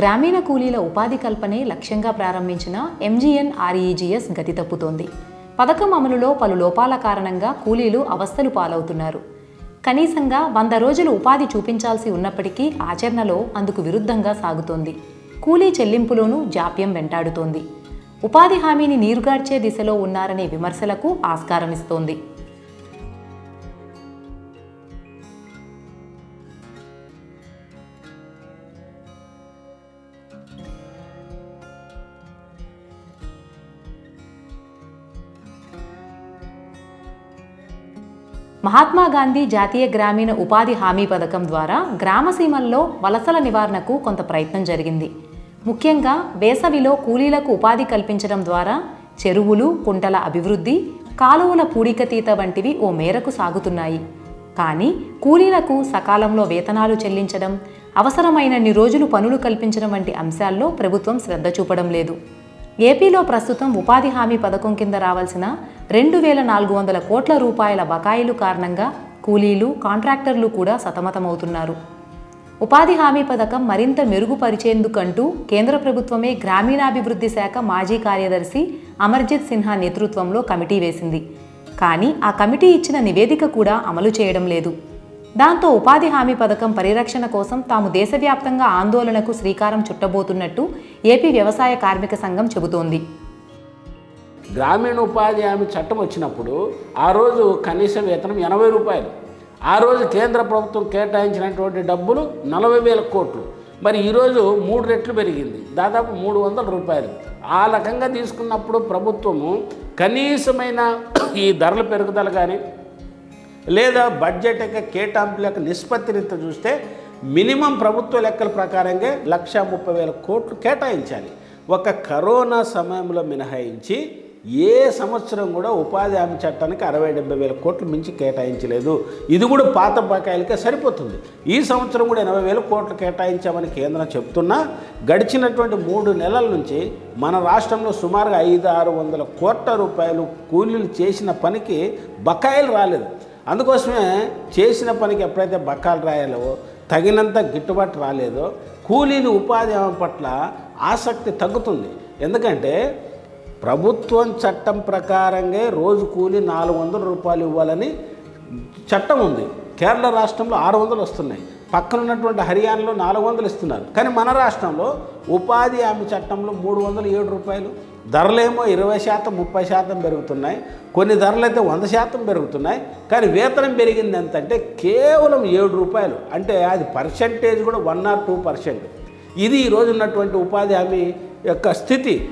గ్రామీణ కూలీల ఉపాధి కల్పనే లక్ష్యంగా ప్రారంభించిన ఎంజీఎన్ ఆర్ఈజీఎస్ గతి తప్పుతోంది. పథకం అమలులో పలు లోపాల కారణంగా కూలీలు అవస్థలు పాలవుతున్నారు. కనీసంగా వంద రోజులు ఉపాధి చూపించాల్సి ఉన్నప్పటికీ ఆచరణలో అందుకు విరుద్ధంగా సాగుతోంది. కూలీ చెల్లింపులోనూ జాప్యం వెంటాడుతోంది. ఉపాధి హామీని నీరుగార్చే దిశలో ఉన్నారనే విమర్శలకు ఆస్కారమిస్తోంది. మహాత్మా గాంధీ జాతీయ గ్రామీణ ఉపాధి హామీ పథకం ద్వారా గ్రామసీమల్లో వలసల నివారణకు కొంత ప్రయత్నం జరిగింది. ముఖ్యంగా వేసవిలో కూలీలకు ఉపాధి కల్పించడం ద్వారా చెరువులు కుంటల అభివృద్ధి కాలువల పూడికతీత వంటివి ఓ మేరకు సాగుతున్నాయి. కానీ కూలీలకు సకాలంలో వేతనాలు చెల్లించడం అవసరమైనన్ని రోజులు పనులు కల్పించడం వంటి అంశాల్లో ప్రభుత్వం శ్రద్ధ చూపడం లేదు. ఏపీలో ప్రస్తుతం ఉపాధి హామీ పథకం కింద రావాల్సిన రెండు వేల నాలుగు వందల కోట్ల రూపాయల బకాయిలు కారణంగా కూలీలు కాంట్రాక్టర్లు కూడా సతమతమవుతున్నారు. ఉపాధి హామీ పథకం మరింత మెరుగుపరిచేందుకంటూ కేంద్ర ప్రభుత్వమే గ్రామీణాభివృద్ధి శాఖ మాజీ కార్యదర్శి అమర్జిత్ సిన్హా నేతృత్వంలో కమిటీ వేసింది. కానీ ఆ కమిటీ ఇచ్చిన నివేదిక కూడా అమలు చేయడం లేదు. దాంతో ఉపాధి హామీ పథకం పరిరక్షణ కోసం తాము దేశవ్యాప్తంగా ఆందోళనకు శ్రీకారం చుట్టబోతున్నట్టు ఏపీ వ్యవసాయ కార్మిక సంఘం చెబుతోంది. గ్రామీణ ఉపాధి హామీ చట్టం వచ్చినప్పుడు ఆ రోజు కనీస వేతనం ఎనభై రూపాయలు. ఆ రోజు కేంద్ర ప్రభుత్వం కేటాయించినటువంటి డబ్బులు నలభై వేల కోట్లు. మరి ఈరోజు మూడు రెట్లు పెరిగింది. దాదాపు మూడు వందల రూపాయలు. ఆ రకంగా తీసుకున్నప్పుడు ప్రభుత్వము కనీసమైన ఈ ధరల పెరుగుదల కానీ లేదా బడ్జెట్ యొక్క కేటాయింపుల యొక్క నిష్పత్తి చూస్తే మినిమం ప్రభుత్వ లెక్కల ప్రకారంగా లక్ష ముప్పై వేల కోట్లు కేటాయించాలి. ఒక కరోనా సమయంలో మినహాయించి ఏ సంవత్సరం కూడా ఉపాధి హామీ చట్టానికి అరవై డెబ్బై వేల కోట్లు మించి కేటాయించలేదు. ఇది కూడా పాత బకాయిలకే సరిపోతుంది. ఈ సంవత్సరం కూడా ఎనభై వేల కోట్లు కేటాయించామని కేంద్రం చెప్తున్నా గడిచినటువంటి మూడు నెలల నుంచి మన రాష్ట్రంలో సుమారుగా ఐదు ఆరు వందల కోట్ల రూపాయలు కూలీలు చేసిన పనికి బకాయిలు రాలేదు. అందుకోసమే చేసిన పనికి ఎప్పుడైతే బకాలు రాయాలో తగినంత గిట్టుబాటు రాలేదో కూలీలు ఉపాధి హామీ పట్ల ఆసక్తి తగ్గుతుంది. ఎందుకంటే ప్రభుత్వం చట్టం ప్రకారంగా రోజు కూలీ నాలుగు వందల రూపాయలు ఇవ్వాలని చట్టం ఉంది. కేరళ రాష్ట్రంలో ఆరు వందలు వస్తున్నాయి. పక్కన ఉన్నటువంటి హర్యానాలో నాలుగు వందలు ఇస్తున్నారు. కానీ మన రాష్ట్రంలో ఉపాధి హామీ చట్టంలో మూడు వందల ఏడు రూపాయలు ధరలేమో ఇరవై శాతం ముప్పై శాతం పెరుగుతున్నాయి. కొన్ని ధరలు అయితే వంద శాతం పెరుగుతున్నాయి. కానీ వేతనం పెరిగింది ఎంత అంటే కేవలం ఏడు రూపాయలు. అంటే అది పర్సంటేజ్ కూడా వన్ ఆర్ టూ పర్సెంట్ ఇది ఈరోజు ఉన్నటువంటి ఉపాధి హామీ యొక్క స్థితి.